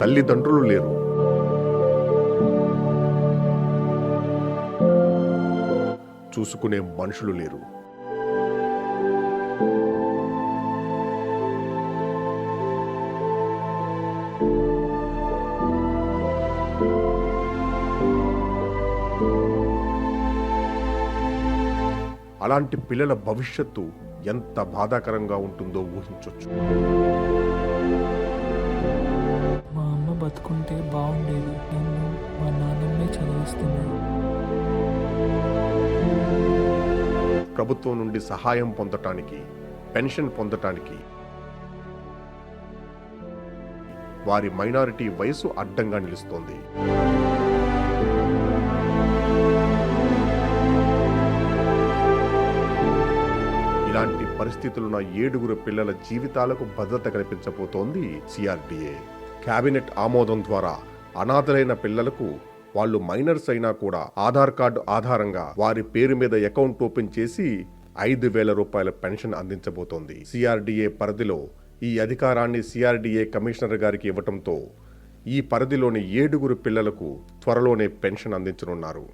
తల్లిదండ్రులు లేరు. చూసుకునే మనుషులు లేరు. అలాంటి పిల్లల భవిష్యత్తు ఎంత బాధాకరంగా ఉంటుందో ఊహించవచ్చు బ్రతుకుంటే బాగుండేది. నన్ను మా నాన్నమ్మే చదివిస్తున్నాను ప్రభుత్వం నుండి సహాయం పొందటానికి పెన్షన్ పొందటానికి వారి మైనారిటీ వయసు అడ్డంగా నిలుస్తోంది. ఇలాంటి పరిస్థితులున్న ఏడుగురు పిల్లల జీవితాలకు భద్రత కల్పించబోతోంది సిఆర్డిఏ. కేబినెట్ ఆమోదం ద్వారా అనాథలైన పిల్లలకు వాళ్ళు మైనర్స్ అయినా కూడా ఆధార్ కార్డు ఆధారంగా వారి పేరు మీద అకౌంట్ ఓపెన్ చేసి ఐదు వేల రూపాయల పెన్షన్ అందించబోతోంది. సిఆర్డిఏ పరిధిలో ఈ అధికారాన్ని సిఆర్డిఏ కమిషనర్ గారికి ఇవ్వటంతో ఈ పరిధిలోని ఏడుగురు పిల్లలకు త్వరలోనే పెన్షన్ అందించనున్నారు.